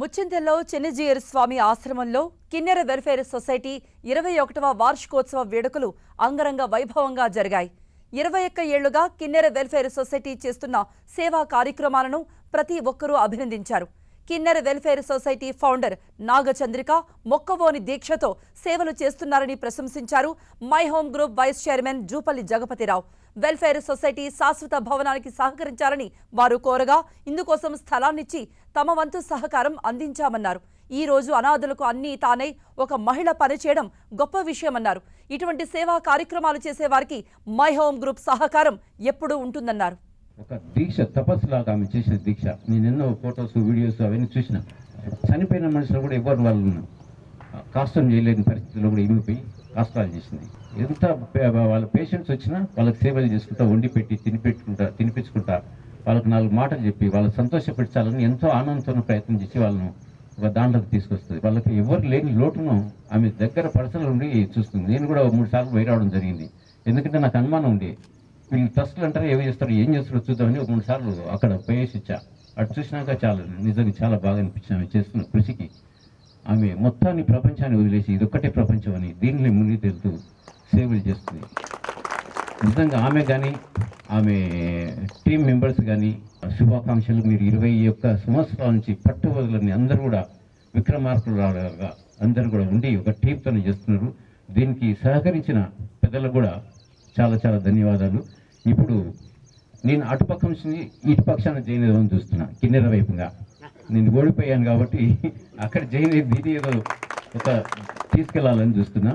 ముచ్చింతల్లో చెన్నజీయర్ స్వామి ఆశ్రమంలో కిన్నెర welfare society ఇరవై ఒకటవ వార్షికోత్సవ వేడుకలు అంగరంగ వైభవంగా జరిగాయి. ఇరవై ఒక్క ఏళ్ళుగా కిన్నెర వెల్ఫేర్ సొసైటీ చేస్తున్న సేవా కార్యక్రమాలను ప్రతి ఒక్కరూ అభినందించారు. Kinnera welfare society founder Nagachandrika మొక్కవోని దీక్షతో సేవలు చేస్తున్నారని ప్రశంసించారు. My Home group vice chairman Jupalli Jagapathi Rao. Welfare society శాశ్వత భవనానికి సహకరించాలని వారు కోరగా ఇందుకోసం స్థలాన్నిచ్చి తమ వంతు సహకారం అందించామన్నారు. ఈ రోజు అనాథులకు అన్నీ తానై ఒక మహిళ పనిచేయడం గొప్ప విషయమన్నారు. ఇటువంటి సేవా కార్యక్రమాలు చేసే వారికి మై హోమ్ గ్రూప్ సహకారం ఎప్పుడూ ఉంటుందన్నారు. ఒక దీక్ష తపస్సులాగా ఆమె చేసిన దీక్ష. నేను ఎన్నో ఫొటోస్ వీడియోస్ అవన్నీ చూసిన. చనిపోయిన మనుషులు కూడా ఎవరు వాళ్ళు కాష్టం చేయలేని పరిస్థితుల్లో కూడా ఇమిపోయి కాష్టాలు చేసింది ఎంత వాళ్ళ పేషెంట్స్ వచ్చినా వాళ్ళకి సేవలు చేసుకుంటా వండి పెట్టి తినిపెట్టుకుంటా తినిపించుకుంటా వాళ్ళకి నాలుగు మాటలు చెప్పి వాళ్ళకి సంతోషపెట్టాలని ఎంతో ఆనందంతో ప్రయత్నం చేసి వాళ్ళను ఒక దాంట్లోకి తీసుకొస్తుంది. వాళ్ళకి ఎవరు లేని లోటును ఆమె దగ్గర పర్సనల్ ఉండి చూస్తుంది. నేను కూడా మూడు సార్లు పోయి రావడం జరిగింది. ఎందుకంటే నాకు అనుమానం ఉంది వీళ్ళు ట్రస్ట్లు అంటారు ఏమి చేస్తారు ఏం చేస్తారో చూద్దామని ఒక మూడు సార్లు అక్కడ పోయేసి ఇచ్చా అటు చూసినాక చాలా నిజంగా చాలా బాగా అనిపించింది ఆమె చేస్తున్న కృషికి. ఆమె మొత్తాన్ని ప్రపంచాన్ని వదిలేసి ఇదొక్కటే ప్రపంచం అని దీనిని మునిగి తెలుతూ సేవలు చేస్తుంది. నిజంగా ఆమె కానీ ఆమె టీం మెంబర్స్ కానీ శుభాకాంక్షలు. మీరు ఇరవై ఒక్క సంవత్సరాల నుంచి పట్టువదలని అందరూ కూడా విక్రమార్కులు రాగా అందరూ కూడా ఉండి ఒక టీంతో చేస్తున్నారు. దీనికి సహకరించిన పెద్దలకు కూడా చాలా చాలా ధన్యవాదాలు. ఇప్పుడు నేను అటుపక్క నుంచి ఇటు పక్షాన జైన్ చూస్తున్నా. కిన్నెర వైపుగా నేను ఓడిపోయాను కాబట్టి అక్కడ జైన్ దీని ఏదో ఒక తీసుకెళ్ళాలని చూస్తున్నా.